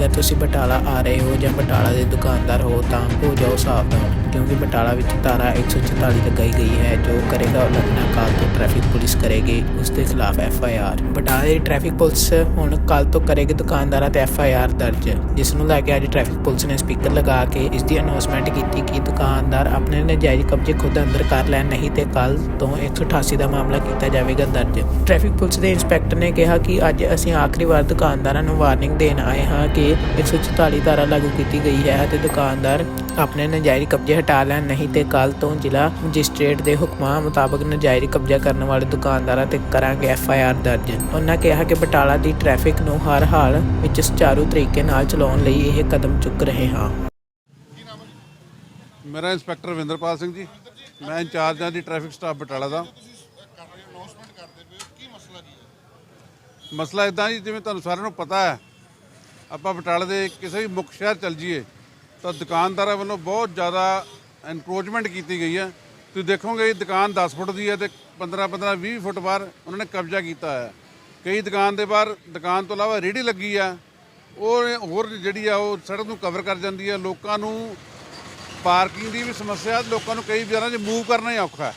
ਅਗਰ ਤੁਸੀਂ ਬਟਾਲਾ ਆ ਰਹੇ ਹੋ ਜਾਂ ਬਟਾਲਾ ਦੇ ਦੁਕਾਨਦਾਰ ਹੋ ਤਾਂ ਹੋ ਜਾਓ ਸਾਵਧਾਨ, ਕਿਉਂਕਿ ਬਟਾਲਾ ਵਿੱਚ ਧਾਰਾ 144 ਲਗਾਈ ਗਈ ਹੈ, ਜੋ ਕਰੇਗਾ ਉਲੰਘਣਾ ਕਾਲ ਤੋਂ ਟ੍ਰੈਫਿਕ ਪੁਲਿਸ ਕਰੇਗੀ, ਉਸ ਦੇ ਖਿਲਾਫ ਐਫ ਆਈ ਆਰ ਬਟਾਲਾ ਦੀ ਟ੍ਰੈਫਿਕ ਪੁਲਿਸ ਹੁਣ ਕੱਲ ਤੋਂ ਕਰੇਗੀ ਦੁਕਾਨਦਾਰਾਂ ਤੇ ਐਫ ਆਈ ਆਰ ਦਰਜ, ਜਿਸ ਨੂੰ ਲੈ ਕੇ ਅੱਜ ਟ੍ਰੈਫਿਕ ਪੁਲਿਸ ਨੇ ਸਪੀਕਰ ਲਗਾ ਕੇ ਇਸ ਦੀ ਅਨਾਉਂਸਮੈਂਟ ਕੀਤੀ ਕਿ ਦੁਕਾਨਦਾਰ ਆਪਣੇ ਨਜਾਇਜ਼ ਕਬਜ਼ੇ ਖੁਦ ਅੰਦਰ ਕਰ ਲੈਣ, ਨਹੀਂ ਤੇ ਕੱਲ ਤੋਂ 188 ਦਾ ਮਾਮਲਾ ਕੀਤਾ ਜਾਵੇਗਾ ਦਰਜ। ਟ੍ਰੈਫਿਕ ਪੁਲਿਸ ਦੇ ਇੰਸਪੈਕਟਰ ਨੇ ਕਿਹਾ ਕਿ ਅੱਜ ਅਸੀਂ ਆਖਰੀ ਵਾਰ ਦੁਕਾਨਦਾਰਾਂ ਨੂੰ ਵਾਰਨਿੰਗ ਦੇਣ ਆਏ ਹਾਂ ਕਿ 144 ਧਾਰਾ ਲਾਗੂ ਕੀਤੀ ਗਈ ਹੈ ਅਤੇ ਦੁਕਾਨਦਾਰ ਆਪਣੇ ਨਜਾਇਜ਼ ਕਬਜ਼ੇ ਹਟਾ ਲੈਣ ਨਹੀਂ ਤੇ ਕੱਲ ਤੋਂ ਜ਼ਿਲ੍ਹਾ ਮੈਜਿਸਟ੍ਰੇਟ ਦੇ ਹੁਕਮਾਂ ਮੁਤਾਬਕ ਨਜਾਇਜ਼ ਕਬਜ਼ਾ ਕਰਨ ਵਾਲੇ ਦੁਕਾਨਦਾਰਾਂ ਤੇ ਕਰਾਂਗੇ ਐਫ ਆਈ ਆਰ ਦਰਜ। ਉਹਨਾਂ ਕਿਹਾ ਕਿ ਬਟਾਲਾ ਦੀ ਟ੍ਰੈਫਿਕ ਨੂੰ ਹਰ ਹਾਲ ਵਿੱਚ ਸੁਚਾਰੂ ਤਰੀਕੇ ਨਾਲ ਚਲਾਉਣ ਲਈ ਇਹ ਕਦਮ ਚੁੱਕ ਰਹੇ ਹਾਂ। ਮੇਰਾ ਇੰਸਪੈਕਟਰ ਰਵਿੰਦਰਪਾਲ ਸਿੰਘ ਜੀ ਮੈਂ ਇੰਚਾਰਜ ਹਾਂ ਜੀ ਟ੍ਰੈਫਿਕ ਸਟਾਫ ਬਟਾਲਾ ਦਾ। ਮਸਲਾ ਇਦਾਂ ਜੀ ਜਿਵੇਂ ਤੁਹਾਨੂੰ ਸਾਰਿਆਂ ਨੂੰ ਪਤਾ ਹੈ ਆਪਾਂ ਬਟਾਲੇ ਦੇ ਕਿਸੇ ਵੀ ਮੁੱਖ ਸ਼ਹਿਰ ਚੱਲ ਜਾਈਏ, ਤਾਂ ਦੁਕਾਨਦਾਰਾਂ ਵੱਲੋਂ ਬਹੁਤ ਜ਼ਿਆਦਾ ਐਨਕਰੋਚਮੈਂਟ ਕੀਤੀ ਗਈ ਹੈ। ਤੁਸੀਂ ਦੇਖੋਗੇ ਇਹ ਦੁਕਾਨ 10 ਫੁੱਟ ਦੀ ਹੈ ਤੇ 15 15 20 ਫੁੱਟ ਬਾਹਰ ਉਹਨਾਂ ਨੇ ਕਬਜ਼ਾ ਕੀਤਾ ਹੈ। ਕਈ ਦੁਕਾਨ ਦੇ ਬਾਹਰ, ਦੁਕਾਨ ਤੋਂ ਇਲਾਵਾ ਰੇਹੜੀ ਲੱਗੀ ਆ ਉਹ ਹੋਰ ਜਿਹੜੀ ਆ, ਉਹ ਸੜਕ ਨੂੰ ਕਵਰ ਕਰ ਜਾਂਦੀ ਆ ਲੋਕਾਂ ਨੂੰ ਪਾਰਕਿੰਗ ਦੀ ਵੀ ਸਮੱਸਿਆ, ਲੋਕਾਂ ਨੂੰ ਕਈ ਵਿਚਾਰਾਂ 'ਚ ਮੂਵ ਕਰਨਾ ਹੀ ਔਖਾ ਹੈ।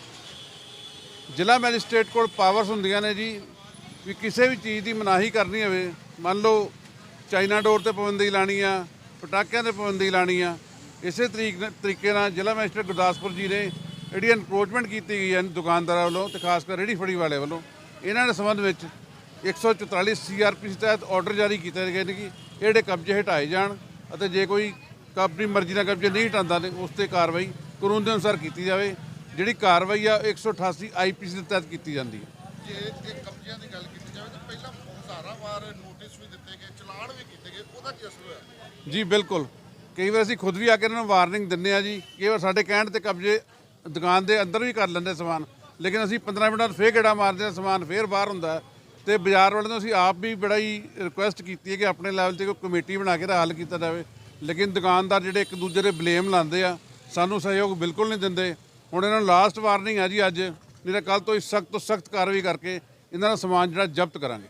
ਜ਼ਿਲ੍ਹਾ ਮੈਜਿਸਟ੍ਰੇਟ ਕੋਲ ਪਾਵਰਸ ਹੁੰਦੀਆਂ ਨੇ ਜੀ, ਵੀ ਕਿਸੇ ਵੀ ਚੀਜ਼ ਦੀ ਮਨਾਹੀ ਕਰਨੀ ਹੋਵੇ। ਮੰਨ ਲਓ ਚਾਈਨਾ ਡੋਰ ਤੇ ਪਾਬੰਦੀ ਲਾਣੀ ਆ, ਪਟਾਕਿਆਂ ਤੇ ਪਾਬੰਦੀ ਲਾਣੀ ਆ। ਇਸੇ ਤਰੀਕ ਤਰੀਕੇ ਨਾਲ ਜ਼ਿਲ੍ਹਾ ਮੈਜਿਸਟ੍ਰੇਟ ਗੁਰਦਾਸਪੁਰ ਜੀ ਨੇ ਜਿਹੜੀ ਐਨਕਰੋਚਮੈਂਟ ਕੀਤੀ ਗਈ ਹੈ ਦੁਕਾਨਦਾਰਾਂ ਵੱਲੋਂ ਤੇ ਖਾਸ ਕਰ ਰੇਹੜੀ ਫੜੀ ਵਾਲੇ ਵੱਲੋਂ, ਇਹਨਾਂ ਦੇ ਸੰਬੰਧ ਵਿੱਚ 144 ਸੀਆਰਪੀਸੀ ਤਹਿਤ ਆਰਡਰ ਜਾਰੀ ਕੀਤੇ ਗਏ ਨੇ ਕਿ ਇਹ ਜਿਹੜੇ ਕਬਜ਼ੇ ਹਟਾਏ ਜਾਣ ਅਤੇ ਜੇ ਕੋਈ ਆਪਣੀ ਮਰਜ਼ੀ ਨਾਲ ਕਬਜ਼ੇ ਨਹੀਂ ਹਟਾਉਂਦਾ ਤੇ ਉਸ ਤੇ ਕਾਰਵਾਈ ਕਾਨੂੰਨ ਦੇ ਅਨੁਸਾਰ ਕੀਤੀ ਜਾਵੇ, ਜਿਹੜੀ ਕਾਰਵਾਈ ਆ 188 ਆਈਪੀਸੀ ਦੇ ਤਹਿਤ ਕੀਤੀ ਜਾਂਦੀ ਹੈ। ਜੇ ਇਹ ਕਬਜ਼ਿਆਂ ਦੀ ਗੱਲ ਕੀਤੀ ਜਾਵੇ ਤਾਂ ਪਹਿਲਾਂ ਹਜ਼ਾਰਾਂ ਵਾਰ ਨੋਟਿਸ ਵੀ ਦਿੱਤੇ ਗਏ, ਚਲਾਨ ਵੀ ਕੀਤੇ ਗਏ, ਉਹਦਾ ਕੀ ਅਸਰ ਹੋਇਆ? ਜੀ, ਬਿਲਕੁਲ। ਕਈ ਵਾਰ ਅਸੀਂ ਖੁਦ ਵੀ ਆ ਕੇ ਇਹਨਾਂ ਨੂੰ ਵਾਰਨਿੰਗ ਦਿੰਨੇ ਆ ਜੀ। ਕਈ ਵਾਰ ਸਾਡੇ ਕਹਿਣ ਤੇ ਕਬਜ਼ੇ ਦੁਕਾਨ ਦੇ ਅੰਦਰ ਵੀ ਕਰ ਲੈਂਦੇ ਸਮਾਨ। ਲੇਕਿਨ ਅਸੀਂ 15 ਮਿੰਟਾਂ ਬਾਅਦ ਫੇਰ ਗੇੜਾ ਮਾਰਦੇ ਆ ਸਮਾਨ ਫੇਰ ਬਾਹਰ ਹੁੰਦਾ ਹੈ। ਤੇ ਬਾਜ਼ਾਰ ਵਾਲਿਆਂ ਨੂੰ ਅਸੀਂ ਆਪ ਵੀ ਬੜਾ ਹੀ ਰਿਕੁਐਸਟ ਕੀਤੀ ਹੈ ਕਿ ਆਪਣੇ ਲੈਵਲ ਤੇ ਕੋਈ ਕਮੇਟੀ ਬਣਾ ਕੇ ਇਹਦਾ ਹੱਲ ਕੀਤਾ ਜਾਵੇ। ਲੇਕਿਨ ਦੁਕਾਨਦਾਰ ਜਿਹੜੇ ਇੱਕ ਦੂਜੇ ਦੇ ਬਲੇਮ ਲਾਉਂਦੇ ਆ, ਸਾਨੂੰ ਸਹਿਯੋਗ ਬਿਲਕੁਲ ਨਹੀਂ ਦਿੰਦੇ। ਹੁਣ ਇਹਨਾਂ ਨੂੰ ਲਾਸਟ ਵਾਰਨਿੰਗ ਆ ਜੀ ਅੱਜ, ਨਹੀਂ ਤਾਂ ਕੱਲ ਤੋਂ ਸਖਤ ਤੋਂ ਸਖਤ ਕਾਰਵਾਈ ਕਰਕੇ ਇਹਨਾਂ ਦਾ ਸਮਾਨ ਜਿਹੜਾ ਜ਼ਬਤ ਕਰਾਂਗੇ।